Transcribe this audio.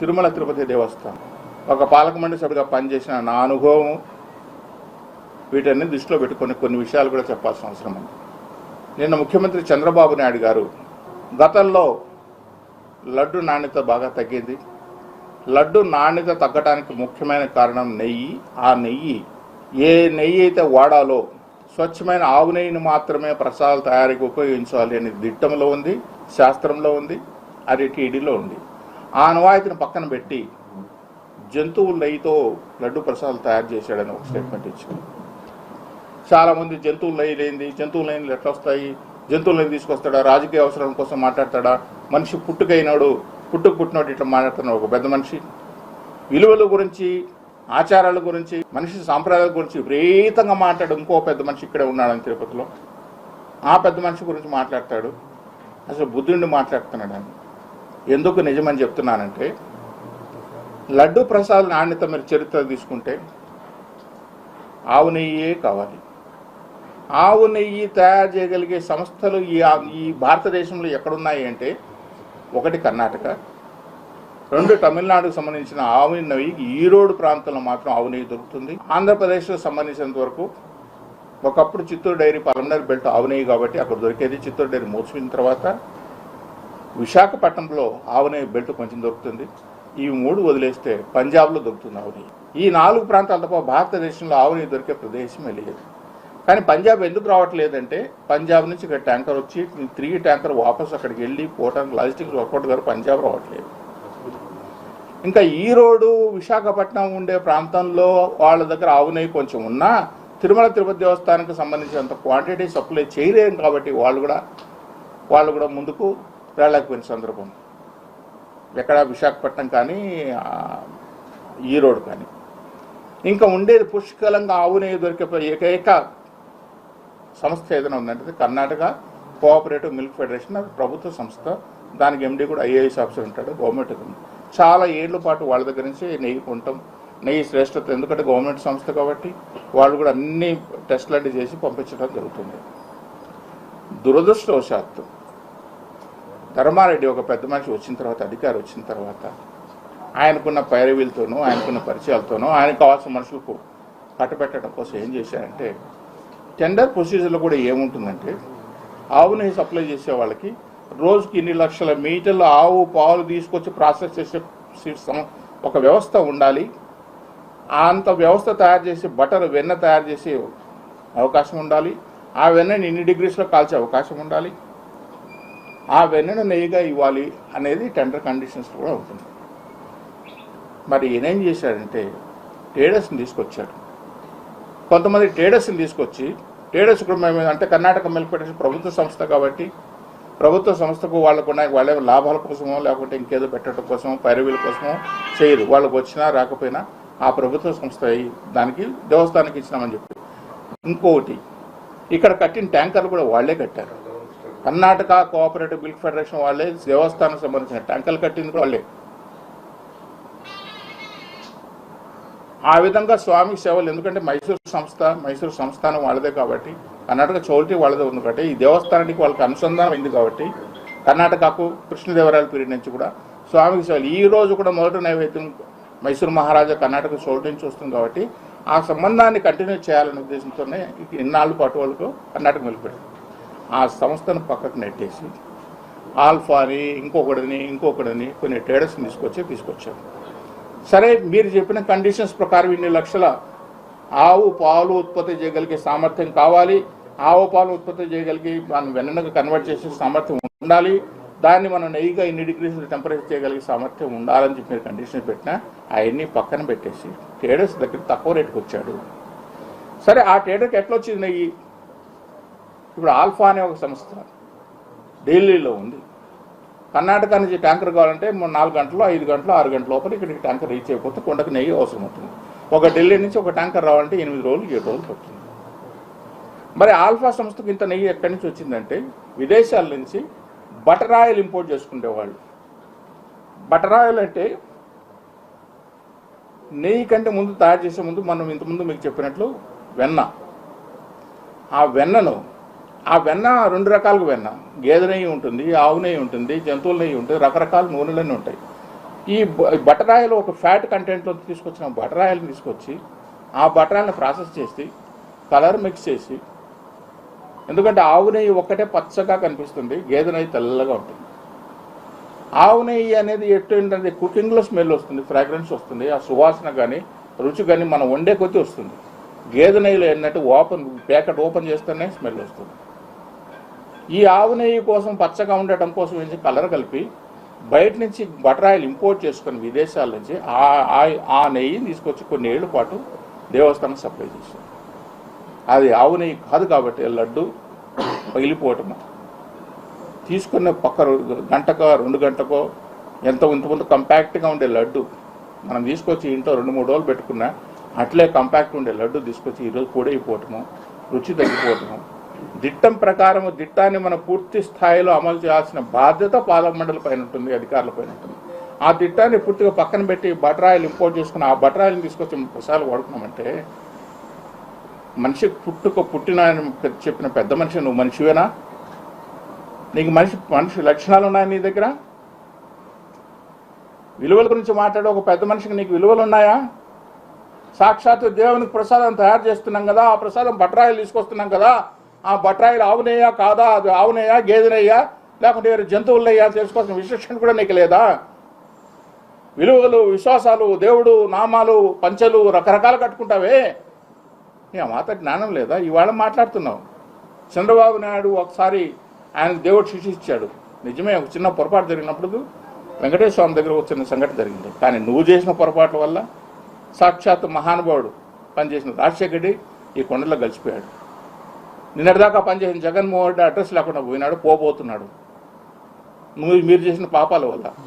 తిరుమల తిరుపతి దేవస్థానం. ఒక పాలక మండలి సభ్యుడిగా పనిచేసిన నా అనుభవం వీటన్ని దృష్టిలో పెట్టుకొని కొన్ని విషయాలు కూడా చెప్పాల్సిన అవసరం ఉంది. నిన్న ముఖ్యమంత్రి చంద్రబాబు నాయుడు గారు గతంలో లడ్డు నాణ్యత బాగా తగ్గింది. లడ్డు నాణ్యత తగ్గడానికి ముఖ్యమైన కారణం నెయ్యి. ఆ నెయ్యి ఏ నెయ్యి అయితే వాడాలో స్వచ్ఛమైన ఆవు నెయ్యిని మాత్రమే ప్రసాదాల తయారీకి ఉపయోగించాలి అనే దిట్టంలో ఉంది శాస్త్రంలో ఉంది అది టీడీలో ఉంది. ఆ అనువాయితీని పక్కన పెట్టి జంతువుల నెయ్యితో లడ్డు ప్రసాదాలు తయారు చేశాడని ఒక స్టేట్మెంట్ ఇచ్చింది చాలామంది జంతువుల నెయ్యి లేనిది జంతువుల నెయ్యిలు ఎట్లా వస్తాయి? జంతువుల నెయ్యి తీసుకొస్తాడా? రాజకీయ అవసరం కోసం మాట్లాడతాడా? మనిషి పుట్టుకైనాడు పుట్టుకు పుట్టినోడు ఇట్లా మాట్లాడుతున్నాడు ఒక పెద్ద మనిషి. విలువల గురించి ఆచారాల గురించి మనిషి సాంప్రదాయాల గురించి విపరీతంగా మాట్లాడు. ఇంకో పెద్ద మనిషి ఇక్కడే ఉన్నాడని తిరుపతిలో. ఆ పెద్ద మనిషి గురించి మాట్లాడతాడు. అసలు బుద్ధుడిని మాట్లాడుతున్నాడు అని ఎందుకు నిజమని చెప్తున్నానంటే లడ్డు ప్రసాద్ నాణ్యత మీరు చరిత్ర తీసుకుంటే ఆవు నెయ్యే కావాలి. ఆవు నెయ్యి తయారు చేయగలిగే సంస్థలు ఈ ఈ భారతదేశంలో ఎక్కడున్నాయి అంటే ఒకటి కర్ణాటక రెండు తమిళనాడుకు సంబంధించిన ఆవు నెయ్యి ఈరోడు ప్రాంతంలో మాత్రం ఆవు నెయ్యి దొరుకుతుంది. ఆంధ్రప్రదేశ్కు సంబంధించినంత వరకు ఒకప్పుడు చిత్తూరు డైరీ పలమనేరు బెల్ట్ ఆవు నెయ్యి కాబట్టి అక్కడ దొరికేది చిత్తూరు డైరీ. మూసిపోయిన తర్వాత విశాఖపట్నంలో ఆవు బెల్ట్ కొంచెం దొరుకుతుంది. ఈ మూడు వదిలేస్తే పంజాబ్లో దొరుకుతుంది ఆవుని. ఈ నాలుగు ప్రాంతాల తప్ప భారతదేశంలో ఆవు దొరికే ప్రదేశమే లేదు. కానీ పంజాబ్ ఎందుకు రావట్లేదంటే పంజాబ్ నుంచి ఇక్కడ ట్యాంకర్ వచ్చి తిరిగి ట్యాంకర్ వాపస్ అక్కడికి వెళ్ళి పోవడానికి లాజిస్టిక్స్ వర్కౌట్ గారు పంజాబ్ రావట్లేదు. ఇంకా ఈ రోడ్డు విశాఖపట్నం ఉండే ప్రాంతంలో వాళ్ళ దగ్గర ఆవు కొంచెం ఉన్నా తిరుమల తిరుపతి దేవస్థానానికి సంబంధించినంత క్వాంటిటీ సప్లై చేయలేము కాబట్టి వాళ్ళు కూడా వాళ్ళు కూడా ముందుకు వెళ్ళకపోయిన సందర్భం. ఎక్కడ విశాఖపట్నం కానీ ఈరోడ్ కానీ. ఇంకా ఉండేది పుష్కలంగా ఆవు నెయ్యి దొరికే ఏకైక సంస్థ ఏదైనా ఉందంటే కర్ణాటక కోఆపరేటివ్ మిల్క్ ఫెడరేషన్ అది ప్రభుత్వ సంస్థ. దానికి ఎండి కూడా ఐఏఎస్ ఆఫీసర్ ఉంటాడు గవర్నమెంట్ చాలా ఏళ్ళ పాటు వాళ్ళ దగ్గర నుంచి నెయ్యి కొంటాం నెయ్యి శ్రేష్టత ఎందుకంటే గవర్నమెంట్ సంస్థ కాబట్టి వాళ్ళు కూడా అన్ని టెస్టులన్నీ చేసి పంపించడం జరుగుతుంది. దురదృష్టవశాత్తు ధర్మారెడ్డి ఒక పెద్ద మనిషి వచ్చిన తర్వాత అధికారి వచ్చిన తర్వాత ఆయనకున్న పైరవీలతోనూ ఆయనకున్న పరిచయాలతోనూ ఆయనకు కావాల్సిన మనుషులకు కట్టబెట్టడం కోసం ఏం చేశారంటే టెండర్ ప్రొసీజర్లో కూడా ఏముంటుందంటే ఆవుని సప్లై చేసే వాళ్ళకి రోజుకి ఇన్ని లక్షల మీటర్లు ఆవు పాలు తీసుకొచ్చి ప్రాసెస్ చేసే ఒక వ్యవస్థ ఉండాలి. అంత వ్యవస్థ తయారు చేసి బటర్ వెన్న తయారు చేసే అవకాశం ఉండాలి. ఆ వెన్నని ఇన్ని డిగ్రీస్లో కాల్చే అవకాశం ఉండాలి. ఆ వెన్నను నెయ్యిగా ఇవ్వాలి అనేది టెండర్ కండిషన్స్ కూడా ఉంటుంది మరి ఈయనేం చేశాడంటే ట్రేడర్స్ని తీసుకొచ్చాడు కొంతమంది ట్రేడర్స్ని తీసుకొచ్చి ట్రేడర్స్ కూడా మేము అంటే కర్ణాటక మిల్క్ ఫెడరేషన్ ప్రభుత్వ సంస్థ కాబట్టి ప్రభుత్వ సంస్థకు వాళ్ళకున్న వాళ్ళే లాభాల కోసమో లేకుంటే ఇంకేదో పెట్టడం కోసమో పైరవీల కోసమో చేయరు. వాళ్ళకు వచ్చినా రాకపోయినా ఆ ప్రభుత్వ సంస్థ దానికి దేవస్థానానికి ఇచ్చినామని చెప్పి. ఇంకొకటి ఇక్కడ కట్టిన ట్యాంకర్లు కూడా వాళ్ళే కట్టారు. కర్ణాటక కోఆపరేటివ్ మిల్క్ ఫెడరేషన్ వాళ్ళే దేవస్థానం సంబంధించిన ట్యాంకర్లు కట్టింది కూడా వాళ్ళే. ఆ విధంగా స్వామి సేవలు ఎందుకంటే మైసూరు సంస్థ మైసూరు సంస్థానం వాళ్ళదే కాబట్టి కర్ణాటక చౌల్టీ వాళ్ళదే ఉంది కాబట్టి ఈ దేవస్థానానికి వాళ్ళకి అనుసంధానం అయింది కాబట్టి కర్ణాటకకు కృష్ణదేవరాయల పీరియడ్ నుంచి కూడా స్వామికి సేవలు. ఈ రోజు కూడా మొదటి నైవేద్యం మైసూరు మహారాజా కర్ణాటక చోటు నుంచి వస్తుంది కాబట్టి ఆ సంబంధాన్ని కంటిన్యూ చేయాలనే ఉద్దేశంతోనే ఇన్నాళ్ళు పాటు వాళ్ళకు కర్ణాటక నిలిపెట్టారు ఆ సంస్థను పక్కకు నెట్టేసి ఆల్ఫాని ఇంకొకటిని ఇంకొకటిని కొన్ని ట్రేడర్స్ని తీసుకొచ్చి తీసుకొచ్చారు. సరే మీరు చెప్పిన కండిషన్స్ ప్రకారం ఇన్ని లక్షల ఆవు పాలు ఉత్పత్తి చేయగలిగే సామర్థ్యం కావాలి. ఆవు పాలు ఉత్పత్తి చేయగలిగి మనం వెన్నకు కన్వర్ట్ చేసే సామర్థ్యం ఉండాలి. దాన్ని మనం నెయ్యిగా ఇన్ని డిగ్రీస్ టెంపరేచర్ చేయగలిగే సామర్థ్యం ఉండాలని చెప్పి మీరు కండిషన్ పెట్టినా అవన్నీ పక్కన పెట్టేసి ట్రేడర్స్ దగ్గర తక్కువ రేటుకు వచ్చాడు సరే ఆ ట్రేడర్కి ఎట్లా వచ్చింది నెయ్యి? ఇప్పుడు ఆల్ఫా అనే ఒక సంస్థ ఢిల్లీలో ఉంది. కర్ణాటక నుంచి ట్యాంకర్ కావాలంటే మూడు నాలుగు గంటలు ఐదు గంటలు ఆరు గంటల లోపల ఇక్కడికి ట్యాంకర్ రీచ్ అయిపోతే కొండకు నెయ్యి అవసరం అవుతుంది. ఒక ఢిల్లీ నుంచి ఒక ట్యాంకర్ రావాలంటే ఎనిమిది రోజులు ఏడు రోజులు పడుతుంది. మరి ఆల్ఫా సంస్థకు ఇంత నెయ్యి ఎక్కడి నుంచి వచ్చిందంటే విదేశాల నుంచి బటర్ ఆయిల్ ఇంపోర్ట్ చేసుకునేవాళ్ళు బటర్ ఆయిల్ అంటే నెయ్యి కంటే ముందు తయారు చేసే ముందు మనం ఇంతకుముందు మీకు చెప్పినట్లు వెన్న. ఆ వెన్నను ఆ వెన్న రెండు రకాలుగా వెన్న. గేదె నెయ్యి ఉంటుంది ఆవు నెయ్యి ఉంటుంది జంతువుల నెయ్యి ఉంటుంది రకరకాల నూనెలన్నీ ఉంటాయి. ఈ బ- ఒక ఫ్యాట్ కంటెంట్తో తీసుకొచ్చిన బటరాయిలను తీసుకొచ్చి ఆ బటరాయిలను ప్రాసెస్ చేసి కలర్ మిక్స్ చేసి ఎందుకంటే ఆవు నెయ్యి ఒక్కటే పచ్చగా కనిపిస్తుంది గేదె నెయ్యి తెల్లగా ఉంటుంది. ఆవు నెయ్యి అనేది ఎటు ఏంటంటే కుకింగ్లో స్మెల్ వస్తుంది ఫ్రాగ్రెన్స్ వస్తుంది ఆ సువాసన కానీ రుచి కానీ మనం వండే కొద్దీ వస్తుంది. గేదె నెయ్యిలో ఏంటంటే ఓపెన్ ప్యాకెట్ ఓపెన్ చేస్తేనే స్మెల్ వస్తుంది. ఈ ఆవు నెయ్యి కోసం పచ్చగా ఉండటం కోసం ఏంటి కలర్ కలిపి బయట నుంచి బటర్ ఆయిల్ ఇంపోర్ట్ చేసుకుని విదేశాల నుంచి ఆ ఆ- నెయ్యిని తీసుకొచ్చి కొన్ని ఏళ్ళ పాటు దేవస్థానం సప్లై చేసాం అది ఆవు నెయ్యి కాదు కాబట్టి లడ్డు పగిలిపోవటము తీసుకున్న పక్క గంటకో రెండు గంటకో ఎంత ఇంతకుముందు కంపాక్ట్గా ఉండే లడ్డు మనం తీసుకొచ్చి ఇంట్లో రెండు మూడు రోజులు పెట్టుకున్నా అట్లే కంపాక్ట్ ఉండే లడ్డు తీసుకొచ్చి ఈరోజు అయిపోవటము రుచి తగ్గిపోవటము దిట్టం ప్రకారం దిట్టాన్ని మనం పూర్తి స్థాయిలో అమలు చేయాల్సిన బాధ్యత పాలమండలి పైన ఉంటుంది అధికారుల పైన ఉంటుంది. ఆ దిట్టాన్ని పూర్తిగా పక్కన పెట్టి బటర్ ఇంపోర్ట్ చేసుకుని ఆ బటర్ తీసుకొచ్చి ప్రసాదాలు వాడుకున్నామంటే మనిషి పుట్టుక పుట్టిన చెప్పిన పెద్ద మనిషి నువ్వు మనిషివేనా? నీకు మనిషి మనిషి లక్షణాలు ఉన్నాయి నీ దగ్గర? విలువల గురించి మాట్లాడే ఒక పెద్ద మనిషికి నీకు విలువలు ఉన్నాయా? సాక్షాత్తు దేవునికి ప్రసాదం తయారు చేస్తున్నాం కదా ఆ ప్రసాదం బట్రాయిలు తీసుకొస్తున్నాం కదా ఆ బట్రాయిలు ఆవునేయా కాదా? అది ఆవునేయా? గేదెనయ్యా లేకుంటే వేరే జంతువులయ్యా తెలుసుకోవాల్సిన విశేషణ కూడా నీకు లేదా? విలువలు విశ్వాసాలు దేవుడు నామాలు పంచలు రకరకాలు కట్టుకుంటావే. నీ మాత జ్ఞానం లేదా? ఇవాళ మాట్లాడుతున్నావు. చంద్రబాబు నాయుడు ఒకసారి ఆయన దేవుడు శిక్ష ఇచ్చాడు నిజమే ఒక చిన్న పొరపాటు జరిగినప్పుడు వెంకటేశ్వర స్వామి దగ్గర ఒక చిన్న సంఘటన జరిగింది. కానీ నువ్వు చేసిన పొరపాట్ల వల్ల సాక్షాత్ మహానుభావుడు పనిచేసిన రాజశేఖర ఈ కొండలో కలిసిపోయాడు నిన్నటిదాకా పనిచేసిన జగన్మోహన్ రెడ్డి అడ్రస్ లేకుండా పోయినాడు పోబోతున్నాడు. నువ్వు మీరు చేసిన పాపాల వల్ల.